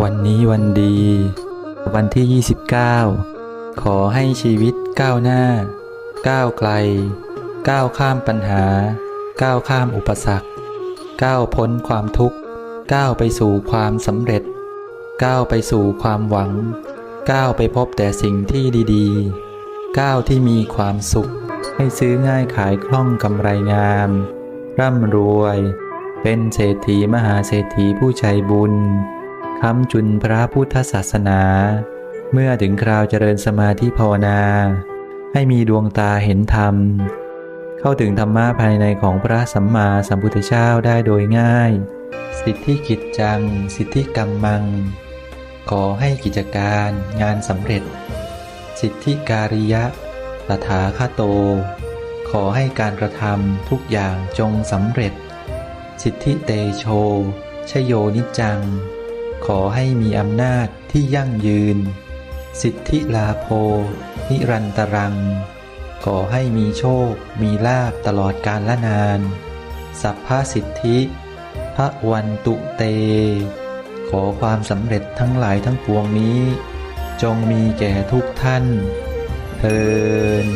วันนี้วันดี วันที่ 29 ขอให้ชีวิตก้าวหน้า ก้าวไกล ก้าวข้ามปัญหา ก้าวข้ามอุปสรรค ก้าวพ้นความทุกข์ ก้าวไปสู่ความสำเร็จ ก้าวไปสู่ความหวัง ก้าวไปพบแต่สิ่งที่ดีๆ ก้าวที่มีความสุข ให้ซื้อง่ายขายคล่องกำไรงาม ร่ำรวย เป็นเศรษฐีมหาเศรษฐีผู้ใจบุญ ค้ำจุนพระพุทธศาสนา เมื่อถึงคราวเจริญสมาธิภาวนา ให้มีดวงตาเห็นธรรม เข้าถึงธรรมะภายในของพระสัมมาสัมพุทธเจ้าได้โดยง่าย สิทธิกิจจัง สิทธิกรรมมัง ขอให้กิจการงานสำเร็จ สิทธิการิยะตถาคโต ขอให้การกระทำทุกอย่างจงสำเร็จ สิทธิเตโชชโยนิจจัง ขอให้มีอำนาจที่ยั่งยืน สิทธิลาโภ นิรันตรัง ขอให้มีโชค มีลาบตลอดกาลละนาน สัพพสิทธิพระวันตุเต ขอความสำเร็จทั้งหลายทั้งปวงนี้ จงมีแก่ทุกท่านเทิน